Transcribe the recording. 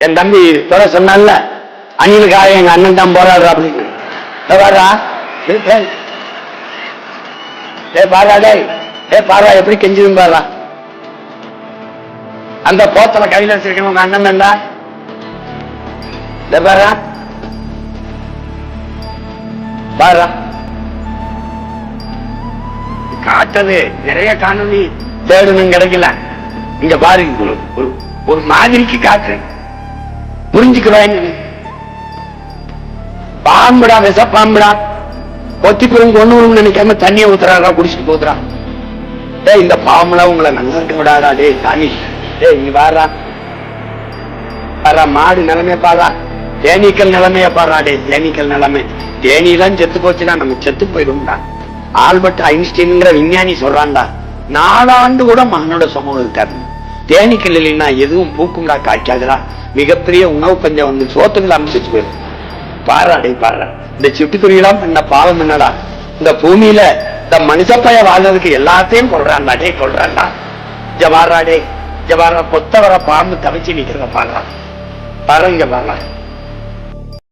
என் தம்பி தொலை சொன்னான்ல அணிலுக்காக எங்க அண்ணன் தான் போராடுறா அப்படின்னு இதோ பாருடா. ஏ டேய். டேய் பாரா எப்படி கெஞ்சிடும் பாரா அந்த போத்தல கையில வச்சிருக்கணும் உங்க அண்ணன் தான்டா. டேய் பாரா பாரா காட்டது நிறைய காணொலி தேடணும் கிடைக்கல. இங்க பாருங்க ஒரு ஒரு மாதிரிக்கு காட்டுறேன் புரிஞ்சுக்கிறேன் பாம்புடா விஷ பாம்புடா கொத்தி பிறகு கொண்டு வரும் நினைக்காம தண்ணியை ஊத்துறாரா குடிச்சிட்டு போத்துறான் டேய் இந்த பாம்புலாம் உங்களை நல்லா இருக்க விடாடா டே தண்ணி டேய் இங்க வாரா. பாரா மாடு நிலைமைய பாரா. தேனீக்கள் நிலைமைய பாரா டே தேனீக்கள் நிலைமை. தேனீலாம் செத்து போச்சுன்னா நம்ம செத்து போயிடும்டா. ஆல்பர்ட் ஐன்ஸ்டீன்ங்கிற விஞ்ஞானி சொல்றான்டா நாலாண்டு கூட மகனோட சமூகத்தை தேனீக்கள் இல்லைன்னா எதுவும் பூக்கும்டா காய்க்காதுடா. மிகப்பெரிய உணவு பஞ்சம் வந்து சோத்துக்கள் அமைச்சிட்டு போயிடும் பாரா டேய் பாரா. இந்த சிட்டுக்குருவிலாம் பண்ண பாவம் என்னடா? இந்த பூமியில இந்த மனுஷப்பைய வாழ்றதுக்கு எல்லாத்தையும் கொள்றான்டா டே கொள்றான்டா ஜவாரா டே ஜவாரா கொத்த வர பாம்பு தவிச்சு நிக்கிறத பாடுறான் பாரு இங்க பாருங்க